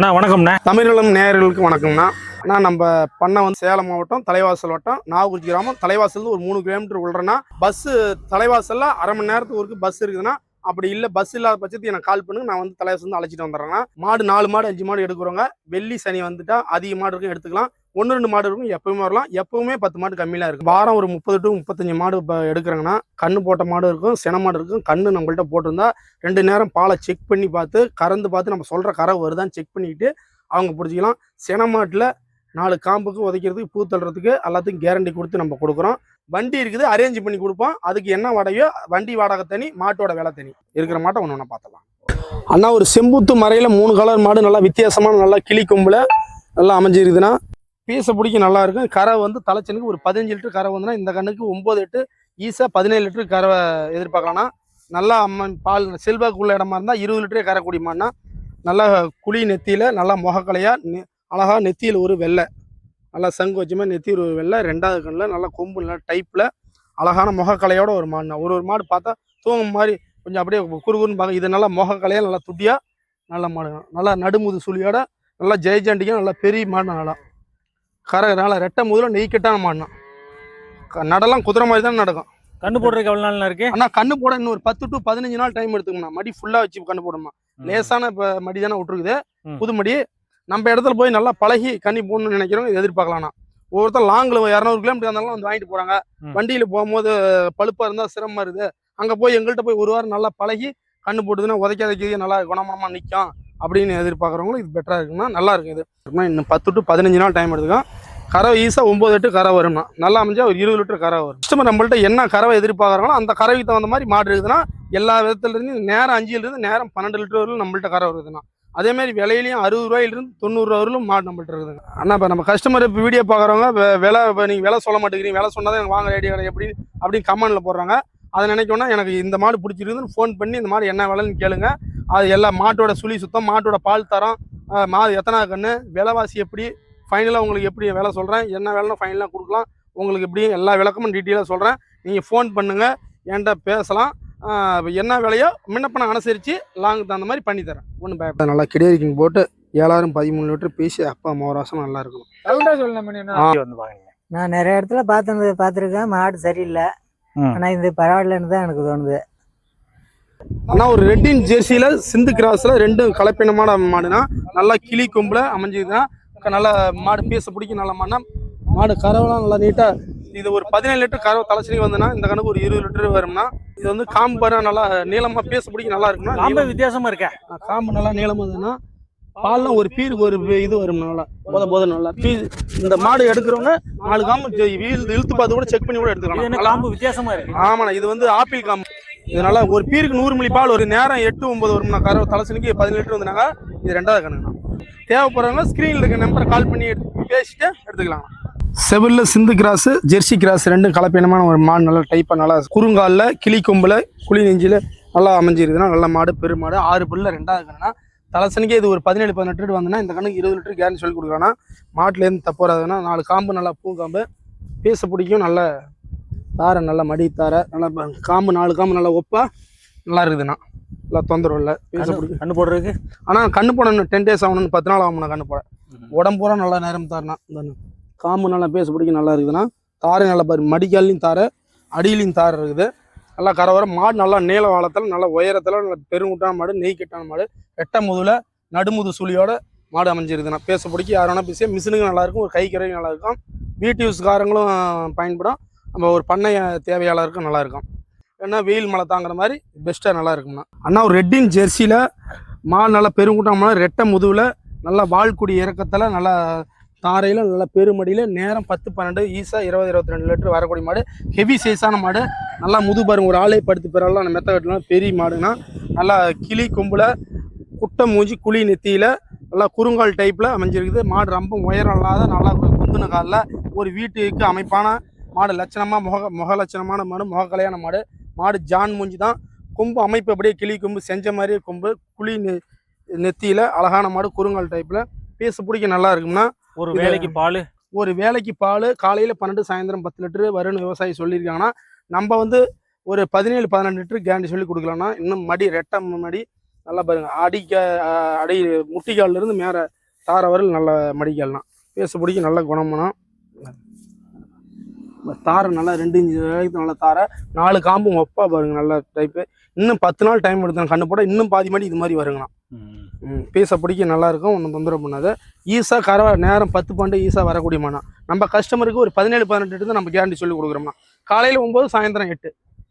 அண்ணா வணக்கம்ண்ணா. தமிழகம் நேயர்களுக்கு வணக்கம்ண்ணா. அண்ணா நம்ம பண்ண வந்து சேலம் மாவட்டம் தலைவாசல் வட்டம் நாகூர்ஜி கிராமம். தலைவாசல் ஒரு மூணு கிலோமீட்டர் உள்ளறனா பஸ்ஸு தலைவாசலில் அரை மணி நேரத்துக்கு ஒருக்கு பஸ் இருக்குதுன்னா அப்படி இல்லை பஸ் இல்லாத பட்சத்துக்கு எனக்கு கால் பண்ணுங்க. நான் வந்து தலைவாசல் வந்து அழைச்சிட்டு வந்துடுறேன் மாடு நாலு மாடு அஞ்சு மாடு எடுக்கிறவங்க வெள்ளி சனி வந்துட்டா அதிக மாடு இருக்கும் எடுத்துக்கலாம். ஒன்று ரெண்டு மாடு இருக்கும். எப்பவுமே வரலாம். எப்பவுமே பத்து மாடு கம்மியாக இருக்கும். வாரம் ஒரு முப்பது டு முப்பத்தஞ்சு மாடு இப்போ எடுக்கிறாங்கன்னா கண்ணு போட்ட மாடு இருக்கும் சின மாடு இருக்கும். கண்ணு நம்மள்ட்ட போட்டிருந்தா ரெண்டு நேரம் பாலை செக் பண்ணி பார்த்து கறந்து பார்த்து நம்ம சொல்கிற கரை வருதான்னு செக் பண்ணிக்கிட்டு அவங்க பிடிச்சிக்கலாம். சின மாட்டில் நாலு காம்புக்கு உதைக்கிறதுக்கு பூ தள்ளுறதுக்கு எல்லாத்துக்கும் கேரண்டி கொடுத்து நம்ம கொடுக்குறோம். வண்டி இருக்குது அரேஞ்ச் பண்ணி கொடுப்போம். அதுக்கு என்ன வாடகையோ வண்டி வாடகை தனி மாட்டோட விலை தனி. இருக்கிற மாட்டை ஒன்று ஒன்று பார்த்தலாம் அண்ணா ஒரு செம்புத்து மறையில் மூணு கலர் மாடு நல்லா வித்தியாசமான நல்லா கிளி கொம்பில் நல்லா அமைஞ்சிருக்குதுன்னா பீஸை பிடிக்க நல்லா இருக்கும். கரை வந்து தலைச்சனுக்கு ஒரு பதினஞ்சு லிட்டர் கரை வந்துன்னா இந்த கண்ணுக்கு ஒம்பது எட்டு ஈஸியாக பதினேழு லிட்டர் கரை எதிர்பார்க்கலாம்னா நல்லா அம்மன் பால் செல்வாக்குள்ள இடமா இருந்தால் இருபது லிட்டரே கரை குடிமான்னா நல்லா குழி நெத்தியில் நல்லா முகக்கலையாக நெ அழகா நெத்தியில் ஒரு வெள்ளை நல்லா சங்கு வச்சுமே நெத்தியில் ஒரு வெள்ளை ரெண்டாவது கண்ணில் நல்லா கொம்பு நல்லா டைப்பில் அழகான முகக்கலையோட ஒரு மாடுனா ஒரு ஒரு மாடு பார்த்தா தூங்கும் மாதிரி கொஞ்சம் அப்படியே குறுகுறுன்னு பார்க்க இது நல்லா முகக்கலையாக நல்லா துட்டியாக நல்ல மாடு நல்லா நடுமுது சுழியோட நல்லா ஜெயஜாண்டிக்கும் நல்லா பெரிய மாடு நல்லா. கரை நல்லா ரெட்டை முதல்ல நெய்க்கட்டான மாடுனா க- நடலாம் குதிரை மாதிரி தான் நடக்கும். கண்ணு போடுறதுக்கு எவ்வளவு நாள் இருக்கு? ஆனா கண்ணு போட இன்னும் ஒரு பத்து டு பதினஞ்சு நாள் டைம் எடுத்துக்கணும் மடி ஃபுல்லா வச்சு கண்ணு போடணுமா லேசான இப்போ மடி தானே விட்டுருக்குது. புது மடி. நம்ம இடத்துல போய் நல்லா பழகி கண்ணி போடணும்னு நினைக்கிறவங்க இது எதிர்பார்க்கலாம்னா ஒவ்வொருத்தர் லாங்கில் இரநூறு கிலோமீட்டர் இருந்தாலும் வந்து வாங்கிட்டு போறாங்க. ம். வண்டியில போகும்போது பழுப்பா இருந்தா சிரமமா இருக்குது. அங்க போய் எங்கள்கிட்ட போய் ஒரு வாரம் நல்லா பழகி கண்ணு போட்டுதுன்னா உதைக்காத நல்லா குணமனமா நிற்கும் அப்படின்னு எதிர்பார்க்குறவங்களும் இது பெட்டராக இருக்குன்னா நல்லா இருக்கும் இது. அப்புறமா இன்னும் பத்து டு பதினஞ்சு நாள் டைம் எடுத்துக்கும் கறவை ஈஸியாக ஒம்பது எட்டு கரை வரும்னா. நல்லா அமைஞ்சா ஒரு இருபது லிட்டர் கரை வரும். கஸ்டமர் நம்மள்ட்ட என்ன கறவை எதிர்பார்க்குறாங்களோ அந்த கறவைக்கு தகுந்த மாதிரி மாடு இருக்குதுன்னா எல்லா விதத்துலேருந்து நேரம் அஞ்சுலேருந்து நேரம் பன்னெண்டு லிட்டர் வரையிலும் நம்மள்ட்ட கரை வருதுண்ணா அதே மாதிரி விலையிலையும் அறுபது ரூபாயிலிருந்து தொண்ணூறுரூவா வரையிலும் மாடு நம்மள்ட்ட இருக்குதுங்க அண்ணா இப்போ நம்ம கஸ்டமர் இப்போ வீடியோ பார்க்குறவங்க விலை இப்போ நீங்கள் விலை சொல்ல மாட்டேங்கிறீங்க. விலை சொன்னால் தான் எனக்கு வாங்க ரேடியோ கடை எப்படி அப்படின்னு கமெண்டில் போடுறாங்க. அதை நினைக்கணும்னா எனக்கு இந்த மாடு பிடிச்சிருக்குதுன்னு ஃபோன் பண்ணி இந்த மாடு என்ன விலைன்னு கேளுங்க. அது எல்லா மாட்டோட சுழி சுத்தம் மாட்டோட பால் தரம் மாடு எத்தனை கன்று விலைவாசி எப்படி ஃபைனலாக உங்களுக்கு எப்படி விலை சொல்கிறேன் என்ன விலைன்னு ஃபைனலாக கொடுக்கலாம். உங்களுக்கு எப்படி எல்லா விளக்கமும் டீட்டெயிலாக சொல்கிறேன் நீங்கள் ஃபோன் பண்ணுங்கள் என்கிட்ட பேசலாம். என்ன விலையோ முன்னப்ப நான் அனுசரித்து லாங் தகுந்த மாதிரி பண்ணி தரேன். ஒன்றும் பயப்பட நல்லா கிடையாதுக்கிங் போட்டு ஏழாயிரம் பதிமூணு லிட்டர் பேசி அப்பா அம்மா ராசம் நல்லா பாருங்க நான் நிறைய இடத்துல பார்த்து பார்த்துருக்கேன் மாடு சரியில்லை. ஆனால் இது பரவாயில்லன்னு தான் எனக்கு தோணுது. ஆனால் ஒரு ரெட்டின் ஜெர்சியில் சிந்து கிராஸில் ரெண்டும் கலப்பினமான மாடுனா நல்லா கிளி கொம்பில் அமைஞ்சதுன்னா நல்லா மாடு பீச பிடிக்கும் நல்ல மாடுனா மாடு கறவைலாம் நல்லா நீட்டாக இது ஒரு பதினேழு லிட்டர் கறவை தலைச்சனி வந்துன்னா இந்த கணக்கு ஒரு இருபது லிட்டர் வரும்னா இது வந்து காம்பு நல்லா நீளமாக பீச பிடிக்க நல்லா இருக்கும்னா காம்பு வித்தியாசமா இருக்கே. ஆ, காம்பு நல்லா நீளமா இருந்ததுன்னா பால்லாம் ஒரு பீருக்கு ஒரு இது வரும் நல்லா போத போத நல்லா. பீ இந்த மாடு எடுக்கிறவங்க நாலு காம்பு ஜெ- இழுத்து பார்த்து கூட செக் பண்ணி கூட எடுத்துக்கலாம். காம்பு வித்தியாசமா இருக்கு? ஆமாண்ணா இது வந்து ஆப்பிள் காம்பு. இதனால ஒரு பீருக்கு நூறு மில்லி பால் ஒரு நேரம் எட்டு ஒன்பது வரும்னா கரை தலைசனுக்கு பதினெட்டு லிட்டர் வந்தாங்க இது ரெண்டாவது கணக்குண்ணா தேவைப்படுறவங்க ஸ்க்ரீனில் இருக்க நம்பரை கால் பண்ணி எடுத்து பேசிட்டு எடுத்துக்கலாம். செவில்ல சிந்து கிராஸ் ஜெர்சி கிராஸ் ரெண்டும் கலப்பினமான ஒரு மாடு நல்லா டைப்பாக நல்லா குறுங்காலில் கிளி கொம்பில் குழி நெஞ்சில் நல்லா அமைஞ்சிருக்குதுன்னா நல்ல மாடு பெருமாடு. ஆறு புல்ல ரெண்டாவது கண்ணுனா தலைசனுக்கே இது ஒரு பதினேழு பதினெட்டு லிட்டர் வந்ததுன்னா இந்த கண்ணுக்கு இருபது லிட்டர் கேரண்டி சொல்லி கொடுக்குறாங்கன்னா மாட்டிலேருந்து தப்பு வராதுன்னா நாலு காம்பு நல்லா பூ காம்பு பீச பிடிக்கும் நல்ல தாரை நல்லா மடி தாரை நல்லா காம்பு நாலு காம்பு நல்லா ஒப்பா நல்லா இருக்குதுண்ணா. நல்லா தொந்தரவு இல்லை பீச பிடிக்கும். கண்ணு போடுறதுக்கு? ஆனால் கண்ணு போடணும் டென் டேஸ் ஆகணும்னு பத்து நாள் ஆகணும் கண்ணு போட. உடம்பு பூரா நல்லா நேரம் தாருண்ணா. இந்த காம்பு நல்லா பேச பிடிக்க நல்லா இருக்குதுண்ணா. தாரை நல்லா பாரு மடிக்கால்லையும் தாரை அடியிலையும் தாரை இருக்குது. நல்லா கரை மாடு நல்லா நீள வாழத்தில் நல்லா உயரத்தில் நல்லா பெருங்குட்டான மாடு நெய் கெட்டான மாடு. ரெட்டை முதுல நடுமுது சுழியோட மாடு அமைஞ்சிருதுண்ணா. பேச பிடிக்க யார் வேணால் பேசிய. மிஷினுக்கு நல்லாயிருக்கும் ஒரு கை கரையும் நல்லாயிருக்கும். வீட்டு யூஸ்காரங்களும் பயன்படும். நம்ம ஒரு பண்ணை தேவையாளருக்கும் நல்லாயிருக்கும். ஏன்னா வெயில் மழை தாங்குற மாதிரி பெஸ்ட்டாக நல்லா இருக்கும்ண்ணா அண்ணா ஒரு ரெட்டின் ஜெர்சியில் மாடு நல்லா பெருங்குட்டான மாடு ரெட்டை முதுவில் நல்லா வாழ்குடி இறக்கத்தில் நல்லா தாரையில் நல்லா பெருமடியில் நேரம் பத்து பன்னெண்டு ஈஸா இருபது இருபத்தி ரெண்டு லிட்டர் வரக்கூடிய மாடு. ஹெவி சைஸான மாடு. நல்லா முது பாருங்க ஒரு ஆளே படுத்து பெறலாம் அந்த மெத்த வெட்டலாம் பெரிய மாடுன்னா நல்லா கிளி கொம்பில் குட்டை மூஞ்சி குழி நெத்தியில் நல்லா குறுங்கால் டைப்பில் அமைஞ்சிருக்குது. மாடு ரொம்ப உயரம் இல்லாத நல்லா குந்துன காலில் ஒரு வீட்டுக்கு அமைப்பான மாடு. லட்சணமாக முக முக லட்சணமான மாடு முகக்கலையான மாடு. மாடு ஜான் மூஞ்சி தான். கொம்பு அமைப்பு அப்படியே கிளி கொம்பு செஞ்ச மாதிரியே கொம்பு குழி நெ- நெத்தியில அழகான மாடு குறுங்கால் டைப்பில் பேச பிடிக்க நல்லா இருக்கும்னா ஒரு வேலைக்கு பால்? ஒரு வேலைக்கு பால் காலையில் பன்னெண்டு சாயந்தரம் பத்து லிட்டரு வரும்னு விவசாயி சொல்லியிருக்காங்கன்னா நம்ம வந்து ஒரு பதினேழு பதினெண்டு லிட்டர் கேரண்டி சொல்லி கொடுக்கலாம்னா இன்னும் மடி ரெட்டை மடி நல்லா பாருங்க. அடிக்க அடி முட்டிக்கால்ல இருந்து மேலே தார வரல் நல்ல மடிக்கால்னா பேச பிடிக்க நல்ல குணமனம் தாரை நல்லா ரெண்டு இன்ச்சு வரைக்கும் நல்ல தாரை. நாலு காம்பும் ஒப்பா பாருங்க நல்ல டைப்பு இன்னும் பத்து நாள் டைம் எடுத்தேன் கண்ணு போட இன்னும் பாதி மணி இது மாதிரி வருங்கண்ணா பீஸை பிடிக்க நல்லாயிருக்கும் ஒன்றும் தொந்தரவு பண்ணாது. ஈஸாக கர நேரம் பத்து பன்னெண்டு ஈஸாக வரக்கூடிய மனம் நம்ம கஸ்டமருக்கு ஒரு பதினேழு பதினெட்டு எடுத்து நம்ம கேரண்டி சொல்லி கொடுக்குறோம்னா. காலையில் ஒம்பது சாயந்தரம் எட்டு.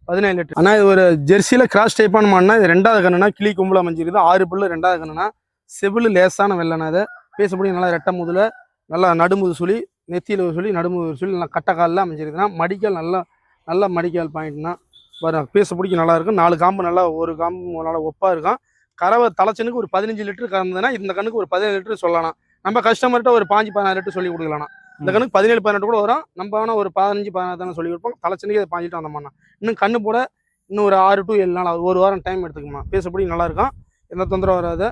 பதினேழு எட்டு ஆனால் இது ஒரு ஜெர்சியில் கிராஸ் டைப்பான மாடினா இது ரெண்டாவது கண்ணுனா கிளி கும்பலாக அமைஞ்சிருக்குது ஆறு புல்லு ரெண்டாவது கண்ணுனா செவில் லேசான வெள்ளனா அது பேசப்படி நல்லா ரெட்டை முதல நல்லா நடுமுது சுழி நெத்தியில் ஒரு சுழி நடுமுது சுழி நல்லா கட்டக்காலில் அமைஞ்சிருக்குதுன்னா மடிக்கால் நல்லா நல்லா மடிக்கால் பாயிண்ட்னா வரும். பேச பிடிக்க நல்லாயிருக்கும் நாலு காம்பு நல்லா ஒரு காம்பு நல்லா ஒப்பாக இருக்கும். கறவை தலைச்சனுக்கு ஒரு பதினஞ்சு லிட்டர் கறந்ததுன்னா இந்த கண்ணுக்கு ஒரு பதினேழு லிட்டர் சொல்லலாம். நம்ம கஸ்டமர்கிட்ட ஒரு பாஞ்சு பதினாறு லிட்டர் சொல்லி கொடுக்கலாம் இந்த கண்ணுக்கு பதினேழு பதினெட்டு கூட வரும். நம்ம வேணா ஒரு பதினஞ்சு பதினாறு தானே சொல்லி கொடுப்போம். தலைச்சனுக்கு அதை பாஞ்சிட்டு வந்தோம்னா. இன்னும் கண்ணு போட இன்னும் ஒரு ஆறு டு ஏழு நாள். ஒரு வாரம் டைம் எடுத்துக்கணும் பேசப்படி நல்லா இருக்கும். எந்த தொந்தரவு வராது.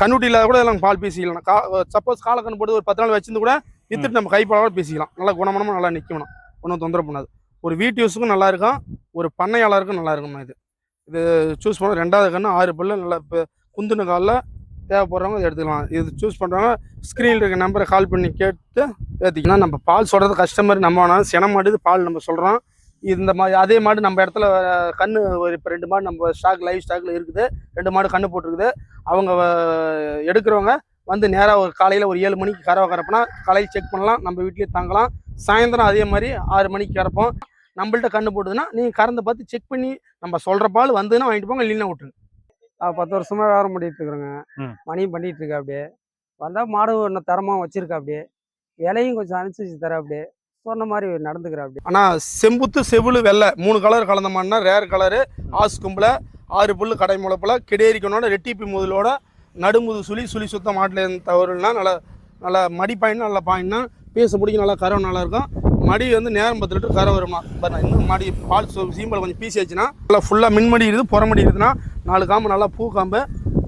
கண்ணுட்டி இல்லாத கூட எல்லாம் பால் பேசிக்கலாம். கா சப்போஸ் காலை கண்ணு போட்டு ஒரு பத்து நாள் வச்சிருந்து கூட வித்துட்டு நம்ம கைப்பால கூட பேசிக்கலாம். நல்லா குணமனமா நல்லா நிற்கணும் ஒன்றும் தொந்தரவு பண்ணாது. ஒரு வீட்டு யூஸுக்கும் நல்லா இருக்கும். ஒரு பண்ணையாளருக்கும் நல்லா இருக்கும்ண்ணா இது. இது சூஸ் பண்ண ரெண்டாவது கன்று ஆறு பல்லு நல்லா இப்போ குந்துன காலில் தேவைப்படுறவங்க இதை எடுத்துக்கலாம். இது சூஸ் பண்ணுறவங்க ஸ்க்ரீனில் இருக்க நம்பரை கால் பண்ணி கேட்டு ஏற்றிக்கலாம் நம்ம பால் சொல்கிறது கஸ்டமர் நம்ம வேணாலும் சின மாடு பால் நம்ம சொல்கிறோம் இந்த மாதிரி அதே மாடு நம்ம இடத்துல கன்று கண்ணு ஒரு இப்போ ரெண்டு மாடு நம்ம ஸ்டாக் லைவ் ஸ்டாக்கில் இருக்குது. ரெண்டு மாடு கண்ணு போட்டிருக்குது. அவங்க எடுக்கிறவங்க வந்து நேராக ஒரு காலையில் ஒரு ஏழு மணிக்கு கறவை கறப்போனா காலையில் செக் பண்ணலாம். நம்ம வீட்லேயே தங்கலாம். சாயந்தரம் அதே மாதிரி ஆறு மணிக்கு கறப்போம். நம்மள்ட்ட கண்ணு போட்டுதுன்னா நீங்கள் கறந்து பார்த்து செக் பண்ணி நம்ம சொல்கிற பால் வந்துன்னா வாங்கிட்டு போங்க இல்லைன்னா விட்டுருங்க. பத்து வருஷமா வியாபாரம் பண்ணிட்டு இருக்கிறேங்க. மணியும் பண்ணிட்டு இருக்கேன் அப்படியே. வந்தா மாடு ஒன்று தரமா வச்சிருக்கேன் அப்படியே. விலையும் கொஞ்சம் அனுசரிச்சு தரேன் அப்படியே. சொன்ன மாதிரி நடந்துக்கிறேன் அப்படியே. ஆனால் செம்புத்து செவிலு வெள்ளை மூணு கலர் கலந்த மாடுனா ரேர் கலரு ஆஸ் கும்பில் ஆறு புல்லு கடை முளைப்பில் கிடையரிக்கனோட ரெட்டிப்பி முதலோட நடுமுது சுழி சுழி சுத்த மாட்டில் தவறுனா நல்லா நல்லா மடி பாயிண்ட் நல்ல பாயிண்ட்னா பேச பிடிக்க நல்லா கறவை நல்லா இருக்கும். மடி வந்து நேரம் பத்து லிட்டர் கரை வருமா பாருங்க இன்னும் மடி பால் சீம்பல் கொஞ்சம் பீசி ஆச்சுன்னா நல்லா ஃபுல்லாக மின்மடி இருக்குது புறமடி இருக்குதுன்னா நாலு காம்பு நல்லா பூ காம்பு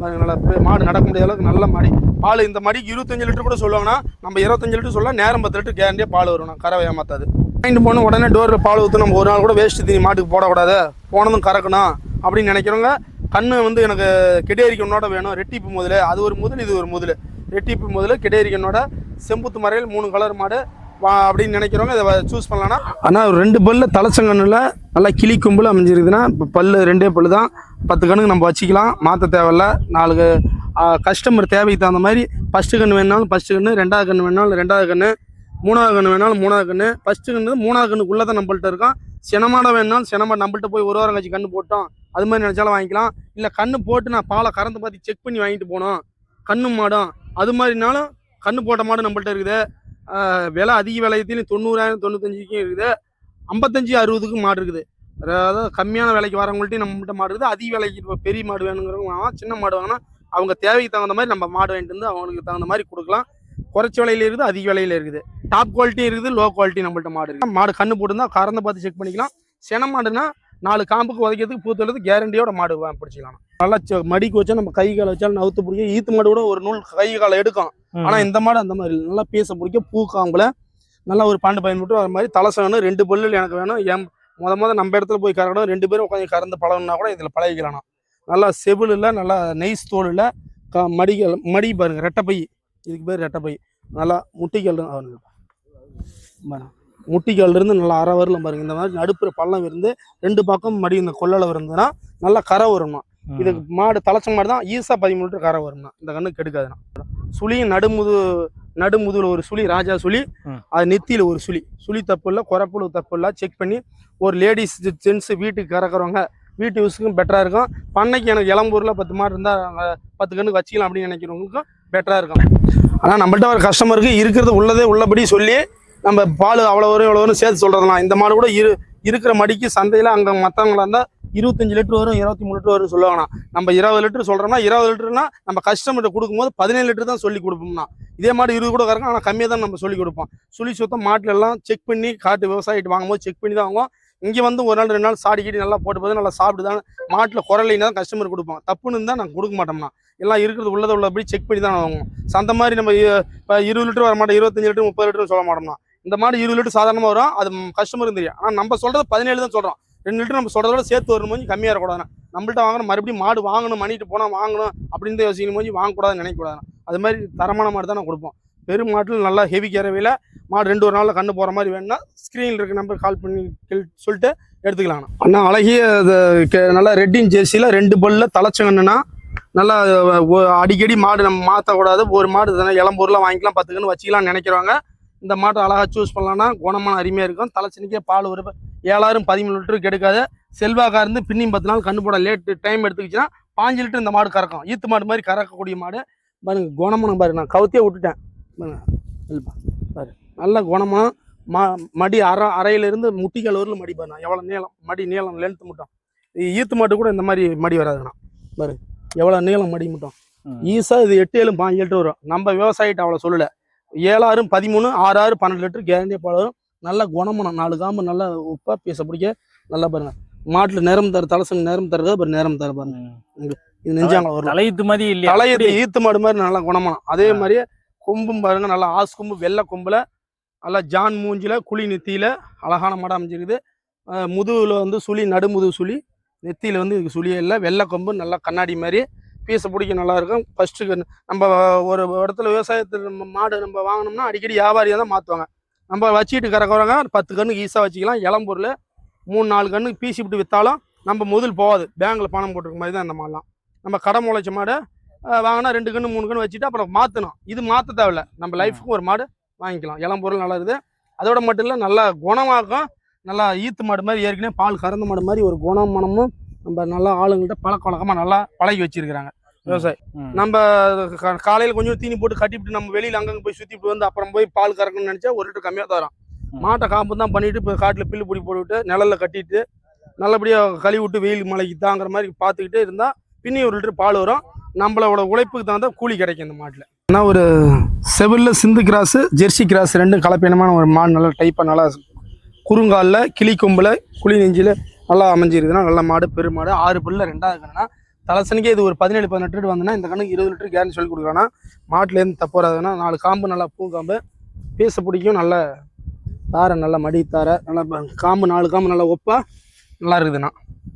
நல்லா மாடு நடக்க முடியாத அளவுக்கு நல்ல மடி. பால் இந்த மடிக்கு இருபத்தஞ்சு லிட்டர் கூட சொல்லுவாங்கன்னா நம்ம இருபத்தஞ்சு லிட்டர் சொல்லலாம் நேரம் பத்து லிட்டர் கேரண்டியாக பால் வரும்னா கரை ஏமாத்தாது. வாங்கிட்டு போன உடனே டோரில் பால் ஊற்று நம்ம ஒரு நாள் கூட வேஸ்ட் தீனி மாட்டுக்கு போடக்கூடாது. போனதும் கறக்கணும் அப்படின்னு நினைக்கிறவங்க கண்ணு வந்து எனக்கு கெடேரிக்கனோட வேணும். ரெட்டிப்பு முதல் அது ஒரு முதல் இது ஒரு முதல். ரெட்டிப்பு முதல் கெடேரிக்கனோட செம்புத்து மறையில் மூணு கலர் மாடு. அப்படின்னு நினைக்கிறவங்க இதை சூஸ் பண்ணலாம்னா ஆனால் ரெண்டு பல்லு தலைச்சங்கண்ணில் நல்லா கிளி கும்பல் அமைஞ்சிருக்குதுன்னா இப்போ பல்லு ரெண்டே பல்லு தான். பத்து கணக்கு நம்ம வச்சுக்கலாம். மாற்ற தேவையில்ல. நாலு கஸ்டமர் தேவைக்கு தகுந்த மாதிரி ஃபஸ்ட்டு கன்று வேணாலும் ஃபஸ்ட்டு கன்று ரெண்டாவது கன்று வேணாலும் ரெண்டாவது கன்று மூணாவது கன்று வேணாலும் மூணாவது கன்று ஃபஸ்ட்டு கன்று மூணாவது கண்ணுக்குள்ளே தான் நம்மள்ட்ட இருக்கும். சினமாட வேணாலும் சினமாட நம்மள்ட்ட போய் ஒரு வாரம் கழிச்சு கன்று போட்டோம். அது மாதிரி நினச்சாலும் வாங்கிக்கலாம். இல்லை கன்று போட்டு நான் பாலை கறந்து பார்த்து செக் பண்ணி வாங்கிட்டு போனோம். கண்ணு மாடும். அது மாதிரினாலும் கண்ணு போட்ட மாடு நம்மள்ட்ட இருக்குது. விலை அதிக விலையத்திலையும் தொண்ணூறாயிரம் தொண்ணூத்தஞ்சுக்கும் இருக்குது. ஐம்பத்தஞ்சு அறுபதுக்கும் மாடு இருக்குது. அதாவது கம்மியான விலைக்கு வரவங்கள்ட்டையும் நம்மகிட்ட மாடு இருக்குது. அதிக விலைக்கு இப்போ பெரிய மாடு வேணுங்கிறவங்க வாங்கலாம் சின்ன மாடு வாங்கினா அவங்க தேவைக்கு தகுந்த மாதிரி நம்ம மாடு வாங்கிட்டு வந்து அவங்களுக்கு தகுந்த மாதிரி கொடுக்கலாம். குறைச்ச விலையில இருக்குது அதிக விலையில இருக்குது. டாப் குவாலிட்டியும் இருக்குது லோ குவாலிட்டி நம்மள்ட்ட மாடு இருக்குது. மாடு கண்ணு போட்டுருந்தா கறந்து பார்த்து செக் பண்ணிக்கலாம். சின மாடுனா நாலு காம்புக்கு உதைக்கிறதுக்கு பூத்துறது கேரண்டியோட மாடு பிடிச்சிக்கலாம். நல்லா மடிக்கு வச்சா நம்ம கை காலை வச்சாலும் நவுத்து பிடிக்கும். ஈத்து மாடு கூட ஒரு நூல் கை காலை எடுக்கும் ஆனா இந்த மாடு அந்த மாதிரி. நல்லா பீச பிடிக்க பூ காம்புல நல்லா ஒரு பண்டு பயன்பட்டு வர மாதிரி தலை வேணும் ரெண்டு பல்லு எனக்கு வேணும். என் முத முத நம்ம இடத்துல போய் கறக்கணும். ரெண்டு பேரும் உட்காந்து கறந்து பழகணும்னா கூட இதுல பழகிக்கலாம் நல்லா செவில் இல்லை நல்லா நெய்ஸ் தோல் இல்லை க மடிகள் மடி பாருங்க ரெட்டைப்பை இதுக்கு பேர் ரெட்டைப்பை நல்லா முட்டிக்கல். முட்டிக்கால்ல இருந்து நல்லா அரை வரலாம் பாருங்க. இந்த மாதிரி நடுப்புற பள்ளம் இருந்து ரெண்டு பக்கம் மடி இந்த கொள்ளளவு இருந்ததுன்னா நல்லா கரை வரும்னா. இதுக்கு மாடு தலைச்ச மாடு தான் ஈஸா பதிமூணு லிட்டர் கரை வரும்னா. இந்த கண்ணு கெடுக்காதுண்ணா. சுழியும் நடுமுது நடுமுதுல ஒரு சுழி ராஜா சுழி. அது நெத்தியில ஒரு சுழி சுழி தப்பு இல்லை குறப்புழு தப்பு இல்லை செக் பண்ணி ஒரு லேடிஸ் ஜென்ஸ் வீட்டுக்கு கறக்குறவங்க வீட்டு யூஸுக்கும் பெட்டராக இருக்கும். பண்ணைக்கு எனக்கு இளம்பூரில் பத்து மாடு இருந்தால் பத்து கண்ணுக்கு வச்சுக்கலாம் அப்படின்னு நினைக்கிறவங்களுக்கும் பெட்டராக இருக்கும். ஆனால் நம்மள்ட்ட வர கஸ்டமருக்கு இருக்கிறது உள்ளதே உள்ளபடி சொல்லி நம்ம பால் அவ்வளோ வரும் இவ்வளோ வரும் சேர்த்து சொல்கிறதுலாம் இந்த மாடு கூட இரு இருக்கிற மடிக்கு சந்தையில் அங்கே மற்றவங்களா இருந்தால் இருபத்தஞ்சு லிட்டர் வரும் இருபத்தி மூணு லிட்டர் வரும் சொல்லுவாங்கண்ணா. நம்ம இருபது லிட்டர் சொல்கிறோம்னா இருபது லிட்டர்னா நம்ம கஸ்டமர்கிட்ட கொடுக்கும்போது பதினேழு லிட்டர் தான் சொல்லி கொடுப்போம்னா. இதே மாதிரி இருபது கூட கறக்கும் ஆனால் கம்மியாக தான் நம்ம சொல்லி கொடுப்போம். சுழி சுத்தம் மாட்டில் எல்லாம் செக் பண்ணி காட்டு விவசாயிட்டு வாங்கும்போது செக் பண்ணி தான் வாங்குவோம். இங்கே வந்து ஒரு நாள் ரெண்டு நாள் சாடி கீடி நல்லா போட்டு போது நல்லா சாப்பிட்டு தான் மாட்டில் குரலைன்னா தான் கஸ்டமர் கொடுப்போம் தப்புன்னு இருந்தால் நாங்கள் கொடுக்க மாட்டோம்னா எல்லாம் இருக்கிறது உள்ளதை உள்ளபடி செக் பண்ணி தான் வாங்குவோம். சந்த மாதிரி நம்ம இப்போ இருபது லிட்டர் வர மாட்டோம். இருபத்தஞ்சு லிட்டர் முப்பது லிட்டர்னு சொல்ல மாட்டோம்னா இந்த மாடு இருபது லிட்டர் சாதாரணமாக வரும். அது கஸ்டமருக்கு தெரியும். ஆனால் நம்ம சொல்கிறது பதினேழு தான் சொல்கிறோம் ரெண்டு லிட்டர் நம்ம சொல்றதோட சேர்த்து வரணும் போது கம்மியாக இருக்கக்கூடாதுண்ணா. நம்மள்ட்ட வாங்கணும் மறுபடியும் மாடு வாங்கணும் மணிட்டு போனால் வாங்கணும் அப்படின்னு தான் யோசிக்கணும் கொஞ்சம் வாங்கக்கூடாதுன்னு நினைக்கக்கூடாதுண்ணா. அது மாதிரி தரமான மாடு தான் நான் கொடுப்போம். பெரும் மாட்டில் நல்லா ஹெவி கேரவையில் மாடு ரெண்டு ஒரு நாளில் கண்ணு போகிற மாதிரி வேணும்னா ஸ்க்ரீனில் இருக்க நம்பர் கால் பண்ணி சொல்லிட்டு எடுத்துக்கலாம் அண்ணா அழகிய நல்லா ரெட்டின் ஜெர்சியில் ரெண்டு பல்ல தலைச்சங்கண்ணுனா நல்லா அடிக்கடி மாடு நம்ம மாற்றக்கூடாது ஒரு மாடு தானே இளம்பூரில் வாங்கிக்கலாம் பத்துக்குன்னு வச்சுக்கலாம்னு நினைக்கிறவங்க இந்த மாட்டை அழகாக சூஸ் பண்ணலாம்னா குணமான அருமையாக இருக்கும். தலைச்சனிக்கே பால் ஒரு ஏழாயிரம் பதிமூணு லிட்டருக்கு எடுக்காது செல்வாக்கா இருந்து பின்னியும் பத்து நாள் கண்ணு போட லேட் டைம் எடுத்துக்கிச்சுன்னா பாஞ்சு லிட்டர் இந்த மாடு கறக்கும். ஈத்து மாடு மாதிரி கறக்கக்கூடிய மாடு. பாருங்க குணமான பாரு நான் கவுத்தியே விட்டுட்டேன். பாருங்க பாரு. நல்ல குணமான மா மடி அரை அறையிலிருந்து முட்டிக்கால் வரலும் மடி பாருண்ணா எவ்வளோ நீளம் மடி நீளம் லென்த் மட்டும். ஈத்து மாட்டு கூட இந்த மாதிரி மடி வராதுண்ணா பாரு எவ்வளோ நீளம் மடி மட்டும். ம். ஈஸா இது எட்டு ஏழு பாஞ்சு லிட்டர் வரும். நம்ம விவசாயிட்ட அவ்வளோ சொல்லலை. ஏழாறு பதிமூணு ஆறு ஆறு பன்னெண்டு லிட்டர் கேரண்டியாக பால் வரும். நல்ல குணமனம் நாலு காம்பு நல்லா உப்பா பீச பிடிக்க நல்லா பாருங்க. மாட்டில் நேரம் தர தலசங்க நேரம் தருது அப்புறம் நேரம் தர பாருங்க. இது நெஞ்சாங்க வரும். தலையத்து மாதிரி இல்லையா? தலையத்து ஈத்து மாடு மாதிரி நல்லா குணமனம் அதே. மாதிரியே கொம்பும் பாருங்க நல்லா ஆஸ் கொம்பு வெள்ளை கொம்புல நல்லா ஜான் மூஞ்சில குழி நெத்தியில அழகான மாடு அமைஞ்சிருக்குது. அஹ் முதுகுல வந்து சுழி நடுமுதுகு சுழி. நெத்தியில வந்து இதுக்கு சுழியே இல்லை. வெள்ளை கொம்பு நல்லா கண்ணாடி மாதிரி. பீசை பிடிக்க நல்லா இருக்கும் ஃபர்ஸ்ட்டு நம்ம ஒரு இடத்துல விவசாயத்தில் நம்ம மாடு நம்ம வாங்கினோம்னா அடிக்கடி வியாபாரியாக தான் மாற்றுவாங்க நம்ம வச்சுட்டு கறக்குறவங்க பத்து கண்ணுக்கு ஈஸியாக வச்சுக்கலாம். இளம்பொருள் மூணு நாலு கண்ணுக்கு பீசி விட்டு விற்றாலும் நம்ம முதல் போகாது. பேங்க்கில் பணம் போட்டிருக்க மாதிரி தான் இந்த மாடலாம் நம்ம கடை முளைச்ச மாடு வாங்கினா ரெண்டு கண்ணு மூணு கண்ணு வச்சுட்டு அப்புறம் மாற்றணும் இது மாற்ற தேவையில்ல. நம்ம லைஃபுக்கும் ஒரு மாடு வாங்கிக்கலாம். இளம்பொருள் நல்லா இருக்குது. அதோட மட்டும் இல்லை நல்லா குணமாக்கும். நல்லா ஈத்து மாடு மாதிரி ஏற்கனவே பால் கறந்த மாடு மாதிரி ஒரு குணம் மனமும் நம்ம நல்லா ஆளுங்கள்ட்ட பழக்க வழக்கமாக நல்லா பழகி வச்சிருக்கிறாங்க. விவசாயி. நம்ம காலையில கொஞ்சம் தீனி போட்டு கட்டிவிட்டு நம்ம வெளியில அங்கங்க போய் சுத்திட்டு வந்து அப்புறம் போய் பால் கறக்கணும்னு நினைச்சா ஒரு லிட்டர் கம்மியாக தரோம். மாட்டை காம்பு தான் பண்ணிட்டு இப்போ காட்டுல பில்லு பிடி போட்டுவிட்டு நிழல்ல கட்டிட்டு நல்லபடியா கழுவி விட்டு வெயில் மழைக்கு தாங்கிற மாதிரி பார்த்துக்கிட்டே இருந்தா பின்னி ஒரு லிட்டர் பால் வரும். நம்மளோட உழைப்புக்கு தகுந்த கூலி கிடைக்கும் இந்த மாட்டில். ஆனால் ஒரு செவில்ல சிந்து கிராஸ் ஜெர்சி கிராஸ் ரெண்டும் கலப்பினமான ஒரு மாடு நல்ல டைப்பாக நல்லா குறுங்காலில் கிளி கொம்பில் குழி நெஞ்சில் நல்லா அமைஞ்சிருக்குதுன்னா நல்ல மாடு பெருமாடு ஆறு புல்ல ரெண்டாவது கண்ணுனா தலசனிக்கே இது ஒரு பதினேழு பதினெட்டு லிட்டர் வந்ததுன்னா இந்த கண்ணுக்கு இருபது லிட்டர் கேரண்டி சொல்லி கொடுக்குறாங்கன்னா மாட்டுலேருந்து தப்பு வராதுன்னா நாலு காம்பு நல்லா பூ காம்பு பீச பிடிக்கும் நல்ல தாரை நல்ல மடி தாரை நல்லா காம்பு நாலு காம்பு நல்லா ஒப்பா நல்லா இருக்குதுண்ணா.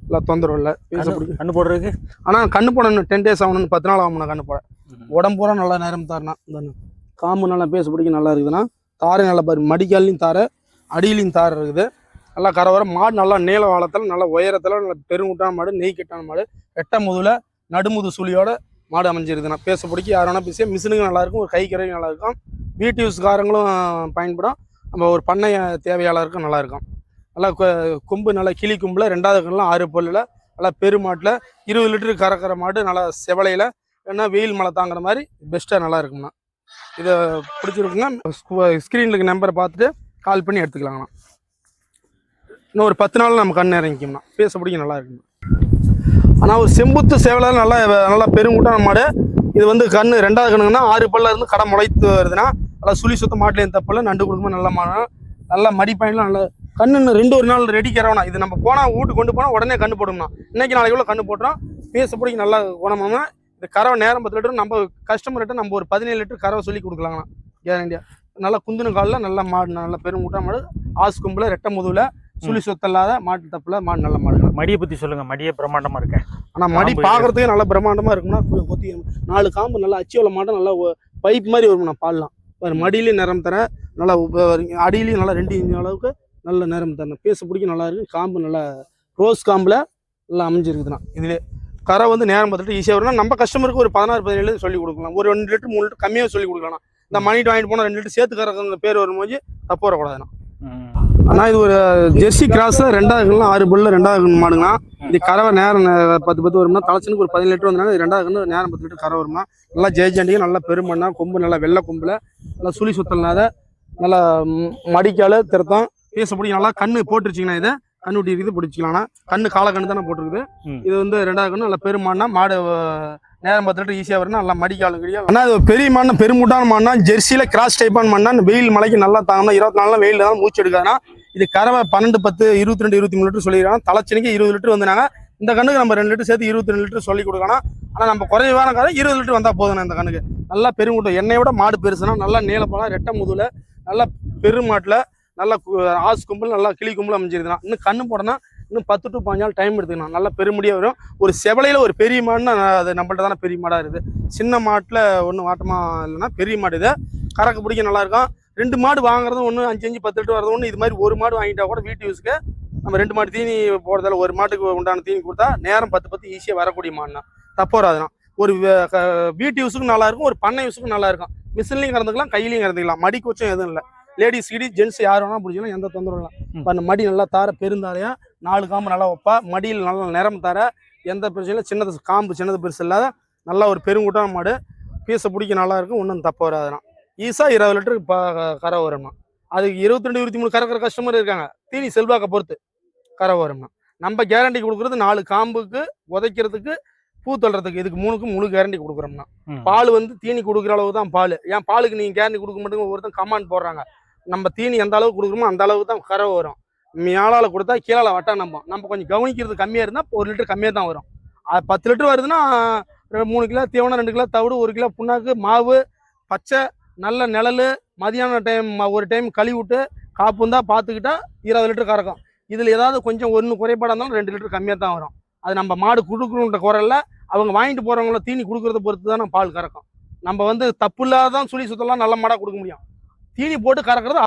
நல்லா தொந்தரவு இல்லை பீச பிடிக்கும். கண்ணு போடுறதுக்கு? ஆனால் கண்ணு போடணும் டென் டேஸ் ஆகணும்னு பத்து நாள் ஆகணும் கண்ணு போட. ம். உடம்பு பூரா நல்லா நேரம் தாருண்ணா இந்த காம்பு நல்லா பேச பிடிக்கும் நல்லா இருக்குதுண்ணா. தாரை நல்லா பாரு மடிக்கால்லையும் தாரை அடியிலையும் தாரை இருக்குது. நல்லா கரை மாடு நல்லா நீள வாழத்தில் நல்லா உயரத்தில் நல்லா பெருங்குட்டான மாடு நெய் கெட்டான மாடு. எட்ட முதுல நடுமுது சுழியோட மாடு அமைஞ்சிருதுண்ணா பேச பிடிக்க யார் வேணால் பேசிய மிஷினுக்கு நல்லாயிருக்கும் ஒரு கை கரையும் நல்லாயிருக்கும் வீட்டு யூஸ்காரங்களும் பயன்படும். நம்ம ஒரு பண்ணை தேவையாளருக்கும் நல்லாயிருக்கும் நல்லா கொம்பு நல்லா கிளி கொம்பில் ரெண்டாவது கண்ணில் ஆறு பொல்லில் நல்லா பெருமாட்டில் இருபது லிட்டரு கறக்கிற மாடு நல்லா செவலையில் ஏன்னா வெயில் மழை தாங்குற மாதிரி பெஸ்ட்டாக நல்லா இருக்கும்ண்ணா. இதை பிடிச்சிருக்குங்க. ஸ்க்ரீனில் நம்பரை பார்த்துட்டு கால் பண்ணி எடுத்துக்கலாங்கண்ணா. இன்னும் ஒரு பத்து நாள் நம்ம கண் இறங்கிக்கும்ண்ணா பேச பிடிக்கும் நல்லா இருக்குங்க ஆனால் ஒரு செம்புத்து சேவலால் நல்லா நல்லா பெருங்கூட்டான மாடு இது வந்து கண் ரெண்டாவது கண்ணுங்கன்னா ஆறு பல்ல இருந்து கடை முளைத்து வருதுன்னா நல்லா சுழி சுத்த மாட்டிலேயும் தப்பில் நண்டு கொடுக்கும்போது நல்ல மாடு நல்லா மடி நல்லா கண்ணு ரெண்டு ஒரு நாள் ரெடி கரவனா இது நம்ம போனால் வீட்டுக்கு கொண்டு போனால் உடனே கண்ணு போடும்னா இன்னைக்கு நாளைக்குள்ள கண்ணு போட்டுறோம் பேச பிடிக்க நல்லா குணமானா. இந்த கறவை நேரம் பத்து லிட்டர் நம்ம கஸ்டமர்கிட்ட நம்ம ஒரு பதினேழு லிட்டர் கறவை சொல்லி கொடுக்கலாங்கண்ணா. கேரண்டியா. நல்லா குந்தின காலில் நல்லா மாடு நல்லா பெருங்கூட்டான மாடு ஆசு கும்பில் ரெட்டை முதுவில் சுழி சொத்தல்லாத மாட்டு தப்பில் மாடு நல்ல மாடு. மடியை பத்தி சொல்லுங்க. மடியே பிரம்மாண்டமா இருக்க. ஆனால் மடி பார்க்கறதுக்கே நல்லா பிரம்மாண்டமாக இருக்கும்னா கொத்தி நாலு காம்பு நல்லா அச்சியோல மாட்டம் நல்லா பைப் மாதிரி வரும்ண்ணா பால்லாம் பாரு மடியிலையும் நிறம் தர நல்லா அடியிலையும் நல்லா ரெண்டு இன்ச் அளவுக்கு நல்ல நிறம் தரணும். பேச பிடிக்க நல்லா இருக்கு. காம்பு நல்லா ரோஸ் காம்பில் நல்லா அமைஞ்சிருக்குதுண்ணா. இதுவே கரை வந்து நேரம் பார்த்துட்டு ஈஸியாக வரும்னா நம்ம கஸ்டமருக்கு ஒரு பதினாறு பதினேழு சொல்லி கொடுக்கலாம். ஒரு ரெண்டு லிட்டர் மூணு லிட்டர் கம்மியாக சொல்லி கொடுக்கலாம். இந்த மணிட்டு வாங்கிட்டு போனால் ரெண்டு லிட்டர் சேர்த்து கறக்கிற பேர் வரும்போது தப்பு வரக்கூடாதுண்ணா. ஆனால் இது ஒரு ஜெர்சி கிராஸ் ரெண்டாவது ஆறு புல்ல ரெண்டாவது கண்ணு மாடுங்கண்ணா. இது கறவை நேரம் பத்து பத்து வரும்னா தலைச்சனுக்கு ஒரு பதினெட்டு லிட்டர் வந்தாங்க இது ரெண்டாவது நேரம் பத்து லிட்டர் கறவை வருமா நல்லா ஜெயஜண்டியும் நல்லா பெருமண்ணா கொம்பு நல்லா வெள்ளை கொம்புல நல்லா சுழி சுத்தல் நல்லா மடிக்கால திருத்தம் பேசப்படி நல்லா கண்ணு போட்டுருச்சிங்கண்ணா இதை. கண்ணு ஊட்டி இருக்குது பிடிச்சிக்கலாம்ண்ணா கண்ணு கால கண்ணு தானே போட்டிருக்குது. இது வந்து ரெண்டாவது கண்ணு நல்லா பெருமானா மாடு நேரம் பத்து லிட்டர் ஈஸியாக வரும் நல்லா மடிக்காலும் கிடையாது ஆனால் இது பெரிய மாடு பெருமுட்டான மாடுனா ஜெர்சியில் கிராஸ் டைப்பான மாடுனா வெயில் மலைக்கு நல்லா தாங்கணும் இருபத்தி நாலுலாம் வெயில் தான் மூச்சு எடுக்காதுன்னா இது கறவை பன்னெண்டு பத்து இருபத்தி ரெண்டு இருபத்தி மூணு லிட்டர் சொல்லிடுறாங்க தலைச்சனிக்கு இருபது லிட்டர் வந்தாங்க இந்த கண்ணுக்கு நம்ம ரெண்டு லிட்டர் சேர்த்து இருபத்தி ரெண்டு லிட்டர் சொல்லி கொடுக்கலாம் ஆனால் நம்ம குறைவான கரை இருபது லிட்டர் வந்தால் போதும் இந்த கண்ணுக்கு. நல்லா பெருங்கூட்டம் என்னை விட மாடு பெருசுனா நல்லா நீளப்பழம் ரெட்டை முதுல நல்லா பெருமாட்டில் நல்லா ஆசு கும்பல் நல்லா கிளி கும்பல் அமைஞ்சிருக்கலாம் இன்னும் கண்ணு போடனா இன்னும் பத்து டு பாஞ்சு நாள் டைம் எடுத்துக்கலாம். நல்லா பெருமடியாக வரும். ஒரு செவலையில் ஒரு பெரிய மாடுன்னா அது நம்மள்ட்ட தானே பெரிய மாடாக இருக்குது. சின்ன மாட்டில் ஒன்றும் வாட்டமாக இல்லைன்னா பெரிய மாடு இது. கறக்க பிடிக்க நல்லாயிருக்கும் ரெண்டு மாடு வாங்குறது ஒன்று அஞ்சு அஞ்சு பத்து லிட்டர் வரது ஒன்று இது மாதிரி ஒரு மாடு வாங்கிட்டா கூட வீட்டு யூஸுக்கு நம்ம ரெண்டு மாடு தீனி போடுறதால ஒரு மாட்டுக்கு உண்டான தீனி கொடுத்தா நேரம் பத்து பத்து ஈஸியாக வரக்கூடிய மாடுனா தப்பு வராதுனா ஒரு க- வீட்டு யூஸுக்கும் நல்லாயிருக்கும் ஒரு பண்ணை யூஸுக்கும் நல்லாயிருக்கும் மிஷின்லையும் கறந்துக்கலாம் கையிலையும் கறந்துக்கலாம். மடி கொச்சும் எதுவும் இல்லை. லேடிஸ் கிடி ஜென்ஸ் யார் வேணா பிடிச்சிக்கலாம் எந்த தொந்தரவும் இல்லை. ம். பண்ண மடி நல்லா தார பெருந்தாரையா நாலு காம்பு நல்லா வைப்பா மடியில் நல்லா நிறம் தர எந்த பிரச்சனையும் சின்னது காம்பு சின்னது பெருசு இல்லாத நல்லா ஒரு பெருங்குட்டான மாடு. பீஸை பிடிக்க நல்லா இருக்கும் ஒன்றும் தப்பு வராதுண்ணா. ஈஸாக இருபது லிட்டருக்கு ப கரை வரும்ண்ணா அதுக்கு இருபத்தி ரெண்டு இருபத்தி மூணு கறக்கிற கஸ்டமர் இருக்காங்க. தீனி செல்வாக்க பொறுத்து கரை வரும்ண்ணா நம்ம கேரண்டி கொடுக்குறது நாலு காம்புக்கு உதைக்கிறதுக்கு பூ தள்ளுறதுக்கு இதுக்கு மூணுக்கும் முழு கேரண்டி கொடுக்குறோம்னா. பால் வந்து தீனி கொடுக்குற அளவு தான் பால். ஏன் பாலுக்கு நீங்கள் கேரண்டி கொடுக்க மாட்டேங்க ஒருத்தன் கமாண்ட் போடுறாங்க. நம்ம தீனி எந்த அளவுக்கு கொடுக்குறோமோ அந்த அளவுக்கு தான் கரை வரும். மேலால் கொடுத்தா கீழால் வட்டா நம்ப நம்ம கொஞ்சம் கவனிக்கிறது கம்மியாக இருந்தால் ஒரு லிட்டர் கம்மியாக தான் வரும். அது பத்து லிட்டர் வருதுன்னா ரெ- மூணு கிலோ தீவனம் ரெண்டு கிலோ தவிடு ஒரு கிலோ புண்ணாக்கு மாவு பச்சை நல்ல நிழல் மதியான டைம் ஒரு டைம் கழுவி விட்டு காப்பும் தான் பார்த்துக்கிட்டா இருபது லிட்டர் கறக்கும். இதில் ஏதாவது கொஞ்சம் ஒன்று குறைபாடாக இருந்தாலும் ரெண்டு லிட்டர் கம்மியாக தான் வரும். அது நம்ம மாடு கொடுக்கணுன்ற குரல்ல அவங்க வாங்கிட்டு போகிறவங்கள தீனி கொடுக்குறத பொறுத்து தான் பால் கறக்கும். நம்ம வந்து தப்பு இல்லாதான் சுழி சுத்தலாம் நல்ல மாடாக கொடுக்க முடியும். தீனி போட்டு கறக்கிறது